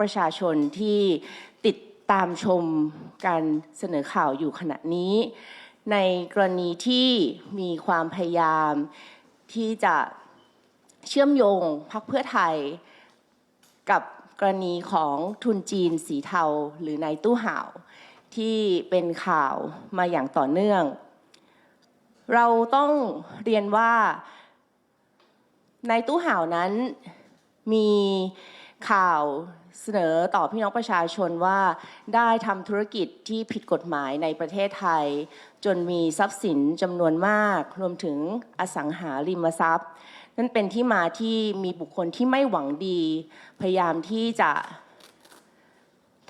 ประชาชนที่ติดตามชมการเสนอข่าวอยู่ขณะนี้ ในกรณีที่มีความพยายามที่จะเชื่อมโยงพรรคเพื่อไทย กับกรณีของทุนจีนสีเทาหรือนายตู้ห่าว ที่เป็นข่าวมาอย่างต่อเนื่อง เราต้องเรียนว่านายตู้ห่าวนั้นมี ข่าวเสนอต่อพี่น้องประชาชนว่าได้ทำธุรกิจที่ผิดกฎหมายในประเทศไทย จนมีทรัพย์สินจำนวนมาก รวมถึงอสังหาริมทรัพย์ นั่นเป็นที่มาที่มีบุคคลที่ไม่หวังดี พยายามที่จะ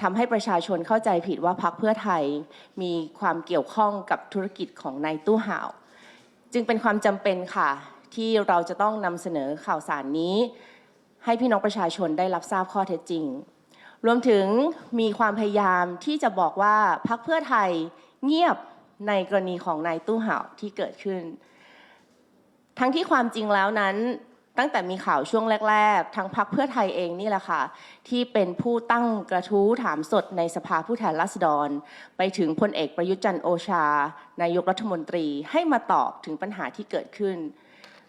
ทำให้ประชาชนเข้าใจผิดว่าพรรคเพื่อไทยมีความเกี่ยวข้องกับธุรกิจของนายตู้ห่าว จึงเป็นความจำเป็นค่ะ ที่เราจะต้องนำเสนอข่าวสารนี้ ให้พี่น้องประชาชนได้รับทราบข้อเท็จจริง รวมถึงมีความพยายามที่จะบอกว่าพรรคเพื่อไทยเงียบในกรณีของนายตู้ห่าวที่เกิดขึ้น ทั้งที่ความจริงแล้วนั้นตั้งแต่มีข่าวช่วงแรก ๆทางพรรคเพื่อไทยเองนี่แหละค่ะ ที่เป็นผู้ตั้งกระทู้ถามสดในสภาผู้แทนราษฎร ไปถึงพลเอกประยุทธ์จันโอชา นายกรัฐมนตรีให้มาตอบถึงปัญหาที่เกิดขึ้น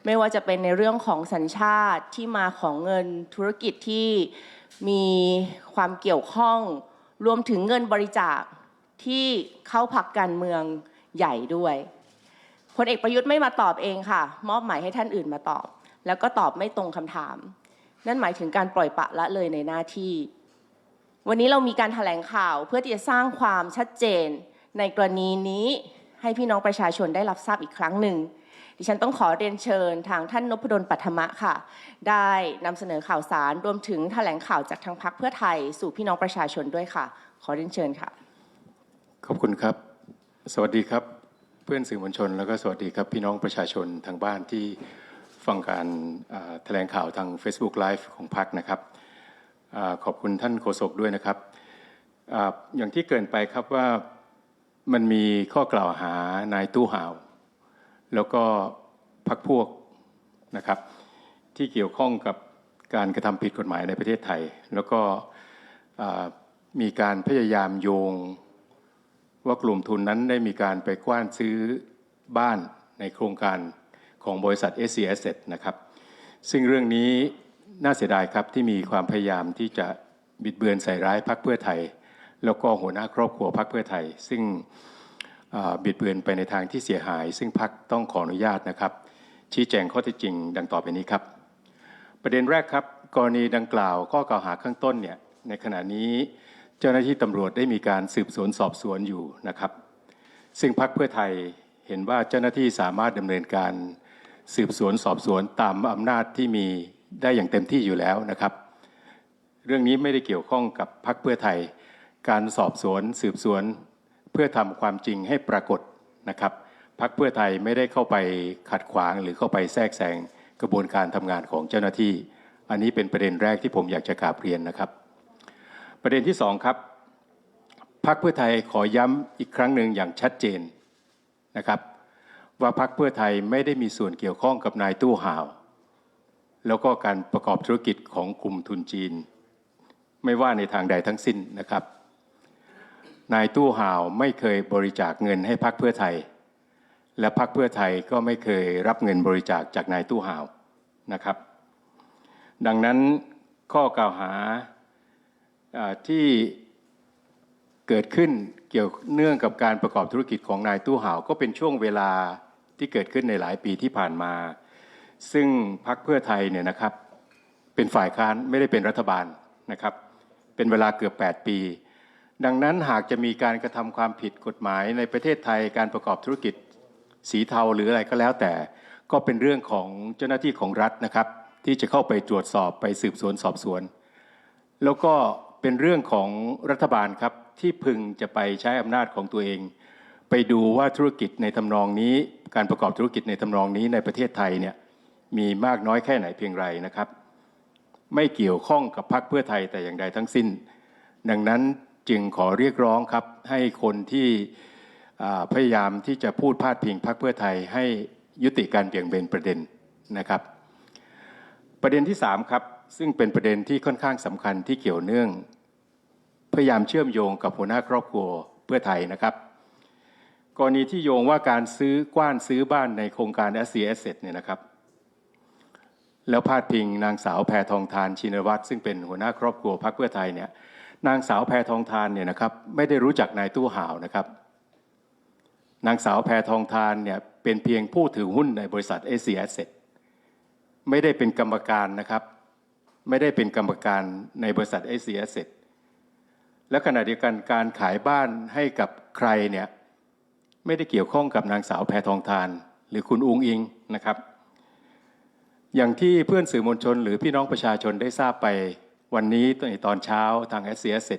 ไม่ว่าจะเป็นในเรื่องของสัญชาติที่มาของเงินธุรกิจที่มีความเกี่ยวข้อง รวมถึงเงินบริจาคที่เข้าพักการเมืองใหญ่ด้วยพลเอกประยุทธ์ไม่มาตอบเองค่ะ มอบหมายให้ท่านอื่นมาตอบ แล้วก็ตอบไม่ตรงคำถาม นั่นหมายถึงการปล่อยปะละเลยในหน้าที่ วันนี้เรามีการแถลงข่าวเพื่อที่จะสร้างความชัดเจนในกรณีนี้ให้พี่น้องประชาชนได้รับทราบอีกครั้งหนึ่ง ดิฉันต้องขอเรียนเชิญทางท่านนพดลปัทมะค่ะ ได้นำเสนอข่าวสารรวมถึงแถลงข่าวจากทางพรรคเพื่อไทยสู่พี่น้องประชาชนด้วยค่ะ ขอเรียนเชิญค่ะ ขอบคุณครับ สวัสดีครับ เพื่อนสื่อมวลชน แล้วก็สวัสดีครับพี่น้องประชาชนทางบ้านที่ฟังการแถลงข่าวทาง Facebook Live ของพรรคนะครับอขอบคุณท่านโฆษกด้วยนะครับออย่างที่เกินไปครับว่ามันมีข้อกล่าวหานายตู้ห่าว แล้วก็พักพวกนะครับ ที่เกี่ยวข้องกับการกระทำผิดกฎหมายในประเทศไทย แล้วก็มีการพยายามโยง ว่ากลุ่มทุนนั้นได้มีการไปกว้านซื้อบ้านในโครงการของบริษัท s c s นะครับ ซึ่งเรื่องนี้น่าเสียดายครับที่มีความพยายามที่จะบิดเบือนใส่ร้ายพรรคเพื่อไทย แล้วก็หัวหน้าครอบครัวพรรคเพื่อไทย ซึ่ง บิดเบือนไปในทางที่เสียหาย ซึ่งพรรคต้องขออนุญาตนะครับ ชี้แจงข้อเท็จจริง ดังต่อไปนี้ครับ ประเด็นแรกครับ กรณีดังกล่าวข้อกล่าวหาข้างต้นเนี่ยในขณะนี้เจ้าหน้าที่ตำรวจได้มีการสืบสวนสอบสวนอยู่นะครับ ซึ่งพรรคเพื่อไทยเห็นว่าเจ้าหน้าที่สามารถดำเนินการสืบสวนสอบสวนตามอำนาจที่มีได้อย่างเต็มที่อยู่แล้วนะครับ เรื่องนี้ไม่ได้เกี่ยวข้องกับพรรคเพื่อไทย การสอบสวนสืบสวน พื่อทำความจริงให้ปรากฏนะครับพรรคเพื่อไทยไม่ได้เข้าไปขัดขวางหรือเข้าไปแทรกแซงกระบวนการทำงานของเจ้าหน้าที่ อันนี้เป็นประเด็นแรกที่ผมอยากจะกราบเรียนนะครับ ประเด็นที่สองครับพรรคเพื่อไทยขอย้ำอีกครั้งหนึ่งอย่างชัดเจนนะครับ ว่าพรรคเพื่อไทยไม่ได้มีส่วนเกี่ยวข้องกับนายตู้ห่าว แล้วก็การประกอบธุรกิจของกลุ่มทุนจีน ไม่ว่าในทางใดทั้งสิ้นนะครับ นายตู้ห่าวไม่เคยบริจาคเงินให้พรรคเพื่อไทย และพรรคเพื่อไทยก็ไม่เคยรับเงินบริจาคจากนายตู้ห่าวนะครับ ดังนั้นข้อกล่าวหาที่เกิดขึ้นเกี่ยวเนื่องกับการประกอบธุรกิจของนายตู้ห่าว ก็เป็นช่วงเวลาที่เกิดขึ้นในหลายปีที่ผ่านมา ซึ่งพรรคเพื่อไทยเนี่ยนะครับ เป็นฝ่ายค้านไม่ได้เป็นรัฐบาลนะครับ เป็นเวลาเกือบ 8 ปี ดังนั้นหากจะมีการกระทำความผิดกฎหมายในประเทศไทยการประกอบธุรกิจสีเทาหรืออะไรก็แล้วแต่ ก็เป็นเรื่องของเจ้าหน้าที่ของรัฐนะครับ ที่จะเข้าไปตรวจสอบไปสืบสวนสอบสวน แล้วก็เป็นเรื่องของรัฐบาลครับที่พึงจะไปใช้อำนาจของตัวเอง ไปดูว่าธุรกิจในทำนองนี้ การประกอบธุรกิจในทำนองนี้ในประเทศไทยเนี่ยมีมากน้อยแค่ไหนเพียงไรนะครับ ไม่เกี่ยวข้องกับพรรคเพื่อไทยแต่อย่างใดทั้งสิ้น ดังนั้น จึงขอเรียกร้องครับให้คนที่พยายามที่จะพูดพาดพิงพรรคเพื่อไทยให้ยุติการเบี่ยงเบนประเด็นนะครับ ประเด็นที่ 3 ครับ ซึ่งเป็นประเด็นที่ค่อนข้างสำคัญที่เกี่ยวเนื่อง พยายามเชื่อมโยงกับหัวหน้าครอบครัวเพื่อไทยนะครับ กรณีที่โยงว่าการซื้อกว้านซื้อบ้านในโครงการ s c s เนี่ยนะครับ แล้วพาดพิงนางสาวแพทองทานชินวัตรซึ่งเป็นหัวหน้าครอบครัวพรรคเพื่อไทยเนี่ย นางสาวแพทองทานเนี่ยนะครับไม่ได้รู้จักนายตู้ห่าวนะครับ นางสาวแพทองทานเนี่ยเป็นเพียงผู้ถือหุ้นในบริษัท a c s ไม่ได้เป็นกรรมการนะครับ ไม่ได้เป็นกรรมการในบริษัท a c s และขณะเดียวกันการขายบ้านให้กับใครเนี่ยไม่ได้เกี่ยวข้องกับนางสาวแพทองทาน หรือคุณอุงอิงนะครับ อย่างที่เพื่อนสื่อมวลชน หรือพี่น้องประชาชนได้ทราบไป วันนี้ในตอนเช้าทาง s อ s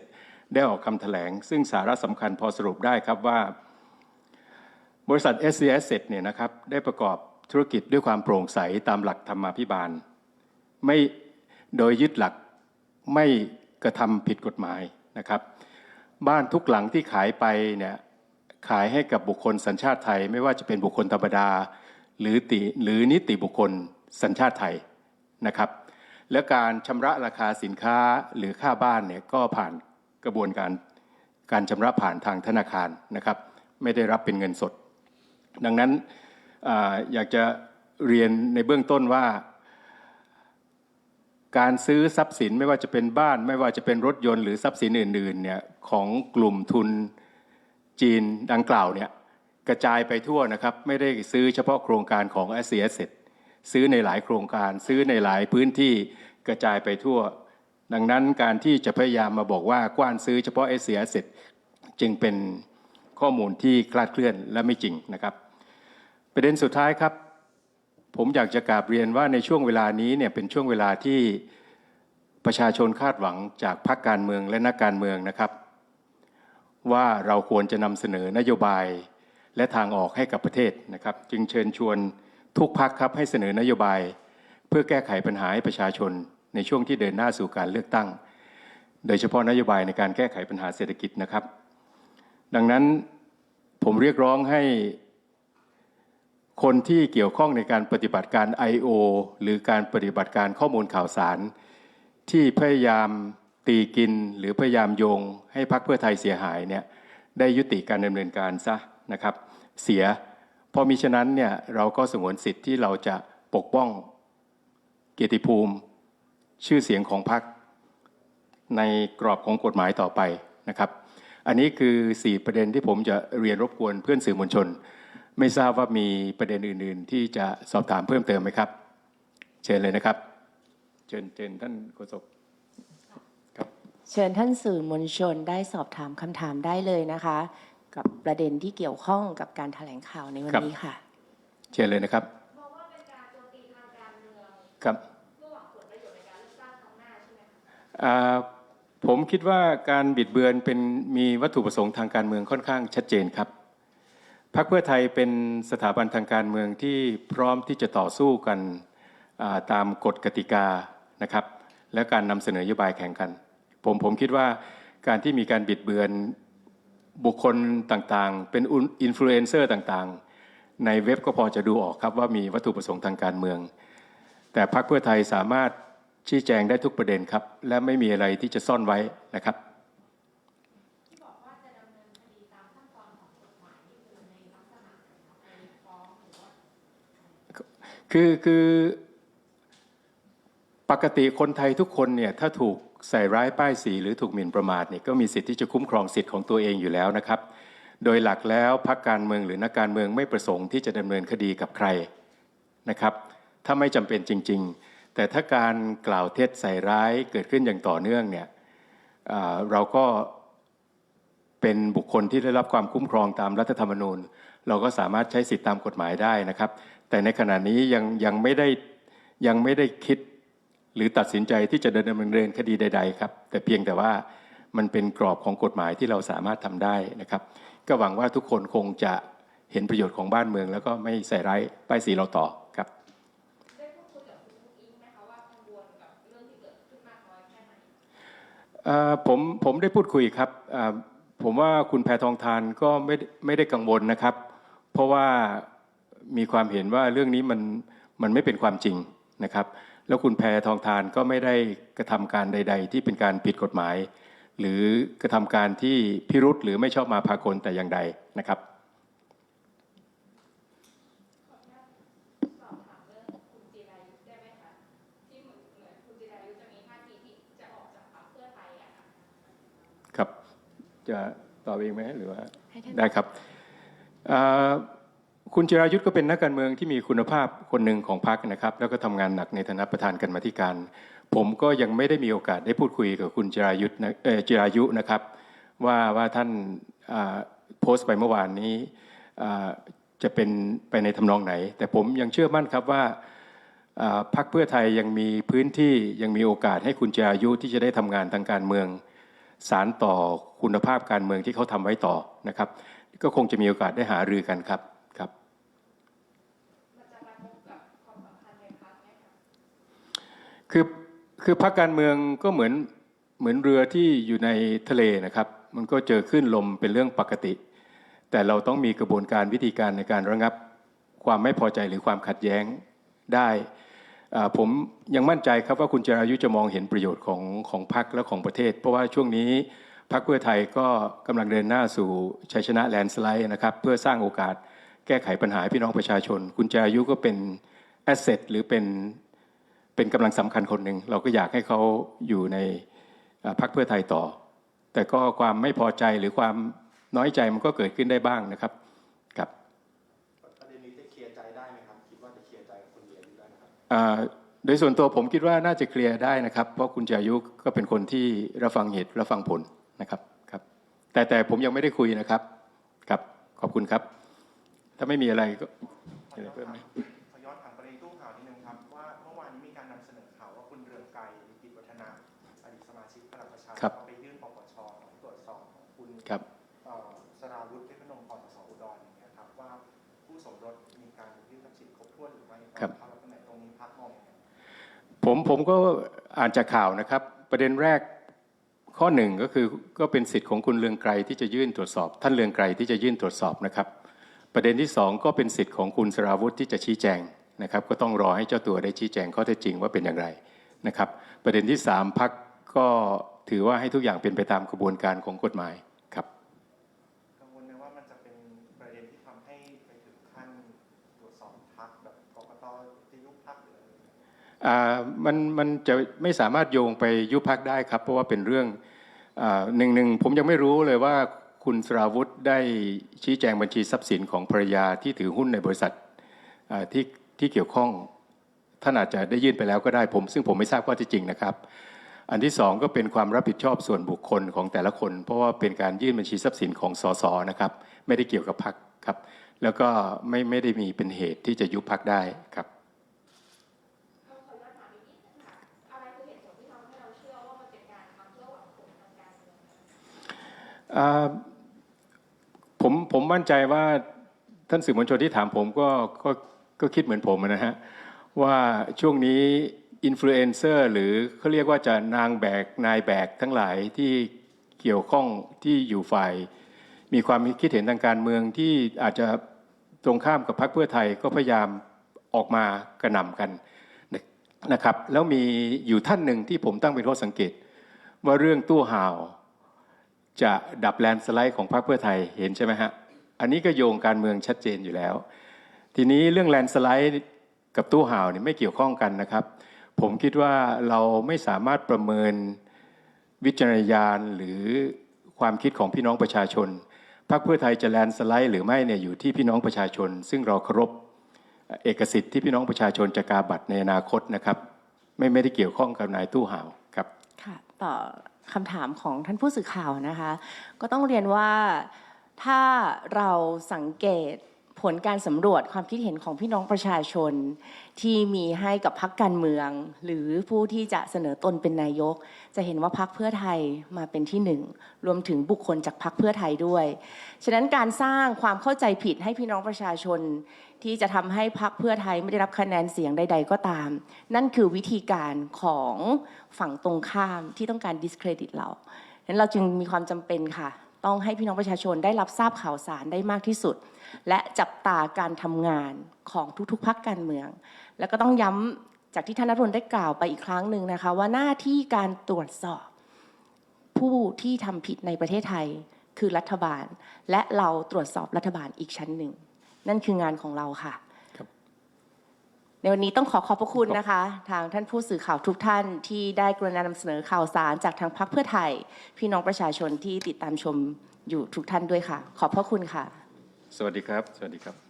ได้ออกคำแถลง ซึ่งสาระสำคัญพอสรุปได้ครับว่า บริษัท s c s เนี่ยนะครับได้ประกอบธุรกิจด้วยความโปร่งใสตามหลักธรรมาภิบาล ไม่โดยยึดหลักไม่กระทำผิดกฎหมายนะครับ บ้านทุกหลังที่ขายไปเนี่ยขายให้กับบุคคลสัญชาติไทย ไม่ว่าจะเป็นบุคคลธรรมดา หรือติหรือนิติบุคคลสัญชาติไทยนะครับ และการชำระราคาสินค้าหรือค่าบ้านเนี่ยก็ผ่านกระบวนการการชำระผ่านทางธนาคารนะครับ ไม่ได้รับเป็นเงินสด ดังนั้นออยากจะเรียนในเบื้องต้นว่า การซื้อทรัพย์สินไม่ว่าจะเป็นบ้าน ไม่ว่าจะเป็นรถยนต์หรือทรัพย์สินอื่นๆเนี่ยของกลุ่มทุนจีนดังกล่าวเนี่ยกระจายไปทั่วนะครับ ไม่ได้ซื้อเฉพาะโครงการของ s c s ซื้อในหลายโครงการ ซื้อในหลายพื้นที่กระจายไปทั่ว ดังนั้นการที่จะพยายามมาบอกว่ากว้านซื้อเฉพาะ s c s จึงเป็นข้อมูลที่คลาดเคลื่อนและไม่จริงนะครับ ประเด็นสุดท้ายครับ ผมอยากจะกราบเรียนว่าในช่วงเวลานี้เนี่ยเป็นช่วงเวลาที่ประชาชนคาดหวังจากพรรคการเมืองและนักการเมืองนะครับ ว่าเราควรจะนำเสนอนโยบายและทางออกให้กับประเทศนะครับ จึงเชิญชวน ทุกพักครับให้เสนอนโยบาย เพื่อแก้ไขปัญหาให้ประชาชน ในช่วงที่เดินหน้าสู่การเลือกตั้ง โดยเฉพาะนโยบายในการแก้ไขปัญหาเศรษฐกิจนะครับ ดังนั้นผมเรียกร้องให้คนที่เกี่ยวข้องในการปฏิบัติการ I.O. หรือการปฏิบัติการข้อมูลข่าวสาร ที่พยายามตีกินหรือพยายามโยง ให้พรรคเพื่อไทยเสียหายเนี่ยได้ยุติการดำเนินการซะนะครับ เสีย พอมีฉะนั้นเนี่ยเราก็สงวนสิทธิ์ที่เราจะปกป้องเกียรติภูมิ ชื่อเสียงของพรรคในกรอบของกฎหมายต่อไปนะครับ อันนี้คือ 4 ประเด็นที่ผมจะเรียนรบกวนเพื่อนสื่อมวลชน ไม่ทราบว่ามีประเด็นอื่น ๆ ที่จะสอบถามเพิ่มเติมไหมครับ เชิญเลยนะครับ เชิญเชิญท่านโฆษกครับ เชิญท่านสื่อมวลชนได้สอบถามคำถามได้เลยนะคะ กับประเด็นที่เกี่ยวข้องกับการแถลงข่าวในวันครับนี้ค่ะ เชิญเลยนะครับครับอ่าผมคิดว่าการบิดเบือนเป็นมีวัตถุประสงค์ทางการเมืองค่อนข้างชัดเจนครับพรรคเพื่อไทยเป็นสถาบันทางการเมืองที่พร้อมที่จะต่อสู้กันอ่าตามกฎกติกานะครับ และการนำเสนอนโยบายแข่งกัน ผมผมคิดว่าการที่มีการบิดเบือน บุคคลต่างๆ เป็นอินฟลูเอนเซอร์ต่างๆ ในเว็บก็พอจะดูออกครับว่ามีวัตถุประสงค์ทางการเมือง แต่พรรคเพื่อไทยสามารถชี้แจงได้ทุกประเด็นครับ และไม่มีอะไรที่จะซ่อนไว้นะครับคือคือปกติคนไทยทุกคนเนี่ยถ้าถูก ใส่ร้ายป้ายสีหรือถูกหมิ่นประมาทเนี่ยก็มีสิทธิ์ที่จะคุ้มครองสิทธิ์ของตัวเองอยู่แล้วนะครับ โดยหลักแล้วพรรคการเมืองหรือนักการเมืองไม่ประสงค์ที่จะดำเนินคดีกับใครนะครับ ถ้าไม่จำเป็นจริง ๆ แต่ถ้าการกล่าวเท็จใส่ร้ายเกิดขึ้นอย่างต่อเนื่องเนี่ยเราก็เป็นบุคคลที่ได้รับความคุ้มครองตามรัฐธรรมนูญ เราก็สามารถใช้สิทธิตามกฎหมายได้นะครับ แต่ในขณะนี้ยังยังไม่ได้ยังไม่ได้คิด หรือตัดสินใจที่จะดำเนินคดีใด ๆ ครับ แต่เพียงแต่ว่ามันเป็นกรอบของกฎหมายที่เราสามารถทำได้นะครับ ก็หวังว่าทุกคนคงจะเห็นประโยชน์ของบ้านเมือง แล้วก็ไม่ใส่ร้ายป้ายสีเราต่อครับเอ่อผมผมได้พูดคุยครับเอ่อผมว่าคุณแพทองทานก็ไม่ไม่ได้กังวลนะครับ เพราะว่ามีความเห็นว่าเรื่องนี้มันมันไม่เป็นความจริงนะครับ แล้วคุณแพทองทานก็ไม่ได้กระทำการใด ๆ ที่เป็นการผิดกฎหมาย หรือกระทำการที่พิรุษหรือไม่ชอบมาพากลแต่อย่างใดนะครับครับจะตอบเองไหมหรือว่าให้ท่านได้ครับเอ่อ คุณจิรายุทธก็เป็นนักการเมืองที่มีคุณภาพคนหนึ่งของพรรคนะครับ แล้วก็ทำงานหนักในฐานะประธานกันมาธิการ ผมก็ยังไม่ได้มีโอกาสได้พูดคุยกับคุณจิรายุทธนะเออจิรายุนะครับ ว่าว่าท่านโพสต์ไปเมื่อวานนี้จะเป็นไปในทำนองไหน แต่ผมยังเชื่อมั่นครับว่าพรรคเพื่อไทยยังมีพื้นที่ยังมีโอกาสให้คุณจิรายุที่จะได้ทำงานทางการเมือง สารต่อคุณภาพการเมืองที่เขาทำไว้ต่อนะครับ ก็คงจะมีโอกาสได้หารือกันครับ คือคือพรรคการเมืองก็เหมือนเหมือนเรือที่อยู่ในทะเลนะครับ มันก็เจอคลื่นลมเป็นเรื่องปกติ แต่เราต้องมีกระบวนการวิธีการในการระงับความไม่พอใจหรือความขัดแย้งได้อ่าผมยังมั่นใจครับว่าคุณจรายุจะมองเห็นประโยชน์ของของพรรคและของประเทศ เพราะว่าช่วงนี้พรรคเพื่อไทยก็กำลังเดินหน้าสู่ชัยชนะแลนสไลด์นะครับ เพื่อสร้างโอกาสแก้ไขปัญหาพี่น้องประชาชน คุณจรายุก็เป็นแอสเซทหรือเป็น เป็นกำลังสำคัญคนหนึ่งเราก็อยากให้เขาอยู่ในอ่าพรรคเพื่อไทยต่อ แต่ก็ความไม่พอใจหรือความน้อยใจมันก็เกิดขึ้นได้บ้างนะครับครับประเด็นนี้จะเคลียร์ใจได้ไหมครับคิดว่าจะเคลียร์ใจกับคุณเดียอยู่ได้ไหมครับอ่าโดยส่วนตัวผมคิดว่าน่าจะเคลียร์ได้นะครับ เพราะคุณจายุก็เป็นคนที่รับฟังเหตุรับฟังผลนะครับครับ แต่แต่ผมยังไม่ได้คุยนะครับครับขอบคุณครับ ถ้าไม่มีอะไรก็มีอะไรเพิ่มไหมขอย้อนถาม ผมผมก็อ่านจากข่าวนะครับ ประเด็นแรกข้อหนึ่งก็คือก็เป็นสิทธิ์ของคุณเรืองไกรที่จะยื่นตรวจสอบ ท่านเรืองไกรที่จะยื่นตรวจสอบนะครับ ประเด็นที่สองก็เป็นสิทธิ์ของคุณสราวุธที่จะชี้แจงนะครับ ก็ต้องรอให้เจ้าตัวได้ชี้แจงข้อเท็จจริงว่าเป็นอย่างไรนะครับ ประเด็นที่สามพักก็ถือว่าให้ทุกอย่างเป็นไปตามกระบวนการของกฎหมาย มันมันจะไม่สามารถโยงไปยุบพักได้ครับ เพราะว่าเป็นเรื่องอหนึ่งหนึ่งผมยังไม่รู้เลยว่าคุณสราวุธได้ชี้แจงบัญชีทรัพย์สินของภรรยาที่ถือหุ้นในบริษัทที่ที่เกี่ยวข้องท่านอาจจะได้ยื่นไปแล้วก็ได้ผม ซึ่งผมไม่ทราบข้อเที่จริงนะครับ อันที่สองก็เป็นความรับผิดชอบส่วนบุคคลของแต่ละคน เพราะว่าเป็นการยื่นบัญชีทรัพย์สินของสสนะครับ ไม่ได้เกี่ยวกับพักครับ แล้วก็ไม่ไม่ได้มีเป็นเหตุที่จะยุบพักได้ครับ ผมผมมั่นใจว่าท่านสื่อมวลชนที่ถามผมก็ก็ก็คิดเหมือนผมนะฮะว่าช่วงนี้อินฟลูเอนเซอร์หรือเขาเรียกว่าจะนางแบกนายแบกทั้งหลายที่เกี่ยวข้องที่อยู่ฝ่าย มีความคิดเห็นทางการเมืองที่อาจจะตรงข้ามกับพรรคเพื่อไทยก็พยายามออกมากระหน่ำกันนะครับ แล้วมีอยู่ท่านหนึ่งที่ผมตั้งเป็นข้อสังเกต ว่าเรื่องตู้ห่าว จะดับแลนสไลด์ของพรรคเพื่อไทยเห็นใช่ไหมฮะ อันนี้ก็โยงการเมืองชัดเจนอยู่แล้ว ทีนี้เรื่องแลนสไลด์กับตู้ห่าวเนี่ยไม่เกี่ยวข้องกันนะครับ ผมคิดว่าเราไม่สามารถประเมินวิจารณญาณหรือความคิดของพี่น้องประชาชนพรรคเพื่อไทยจะแลนสไลด์หรือไม่เนี่ยอยู่ที่พี่น้องประชาชน ซึ่งเราเคารพเอกสิทธิ์ที่พี่น้องประชาชนจะกาบัตรในอนาคตนะครับ ไม่ไม่ได้เกี่ยวข้องกับนายตู้ห่าวครับ ค่ะ ต่อ คำถามของท่านผู้สื่อข่าวนะคะ ก็ต้องเรียนว่าถ้าเราสังเกต ผลการสำรวจความคิดเห็นของพี่น้องประชาชน ที่มีให้กับพักการเมือง หรือผู้ที่จะเสนอตนเป็นนายก จะเห็นว่าพักเพื่อไทยมาเป็นที่หนึ่งรวมถึงบุคคลจากพักเพื่อไทยด้วย ฉะนั้นการสร้างความเข้าใจผิดให้พี่น้องประชาชน ที่จะทำให้พักเพื่อไทยไม่ได้รับคะแนนเสียงใด ๆ ก็ตาม นั่นคือวิธีการของฝั่งตรงข้ามที่ต้องการ discredit เราฉะนั้นเราจึงมีความจำเป็นค่ะ ต้องให้พี่น้องประชาชนได้รับทราบข่าวสารได้มากที่สุด และจับตาการทำงานของทุกๆพักการเมือง แล้วก็ต้องย้ำจากที่ท่านนรนได้กล่าวไปอีกครั้งหนึ่งนะคะ ว่าหน้าที่การตรวจสอบผู้ที่ทำผิดในประเทศไทยคือรัฐบาล และเราตรวจสอบรัฐบาลอีกชั้นหนึ่ง นั่นคืองานของเราค่ะ วันนี้ต้องขอขอบพระคุณนะคะ ทางท่านผู้สื่อข่าวทุกท่านที่ได้กรุณานำเสนอข่าวสารจากทางพรรคเพื่อไทย พี่น้องประชาชนที่ติดตามชมอยู่ทุกท่านด้วยค่ะ ขอบพระคุณค่ะ สวัสดีครับ สวัสดีครับ